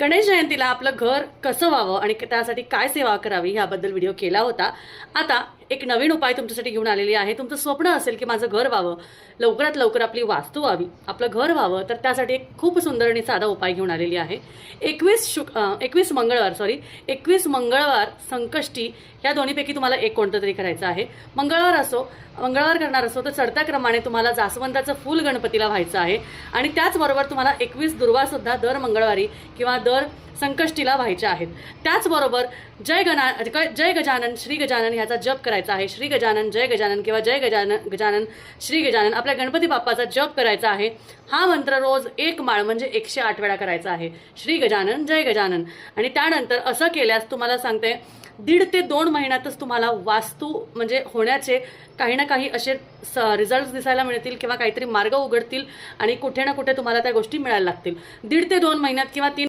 गणेश जयंतीला आपलं घर कसं व्हावं आणि त्यासाठी काय सेवा करावी ह्याबद्दल व्हिडिओ केला होता. आता एक नवीन उपाय तुमच्यासाठी घेऊन आलेली आहे. तुमचं स्वप्न असेल की माझं घर व्हावं. लवकरात लवकर आपली वास्तू व्हावी. आपलं घर व्हावं. तर त्यासाठी एक खूप सुंदर आणि साधा उपाय घेऊन आलेली आहे. एकवीस शुक एकवीस मंगळवार सॉरी एकवीस मंगळवार संकष्टी या दोन्हीपैकी तुम्हाला एक कोणतं तरी करायचं आहे. मंगळवार असो मंगळवार करणार असो तर चढत्या क्रमाने तुम्हाला जास्वंदाचं फूल गणपतीला व्हायचं आहे. आणि त्याचबरोबर तुम्हाला एकवीस दुर्वासुद्धा दर मंगळवारी किंवा दर संकष्टीला व्हायच्या आहेत. त्याचबरोबर जय गणा जय गजानन श्री गजानन ह्याचा जप करायचा आहे. श्री गजानन जय गजानन किंवा जय गजानन गजानन श्री गजानन आपल्या गणपती बाप्पाचा जप करायचा आहे. हा मंत्र रोज एक माळ म्हणजे एकशे आठ वेळा करायचा आहे. श्री गजानन जय गजानन. आणि त्यानंतर असं केल्यास तुम्हाला सांगते दीड ते दोन महिन्यातच तुम्हाला वास्तू म्हणजे होण्याचे काही ना काही असे स रिझल्ट दिसायला मिळतील किंवा काहीतरी मार्ग उघडतील आणि कुठे ना कुठे तुम्हाला त्या गोष्टी मिळायला लागतील. दीड ते दोन महिन्यात किंवा तीन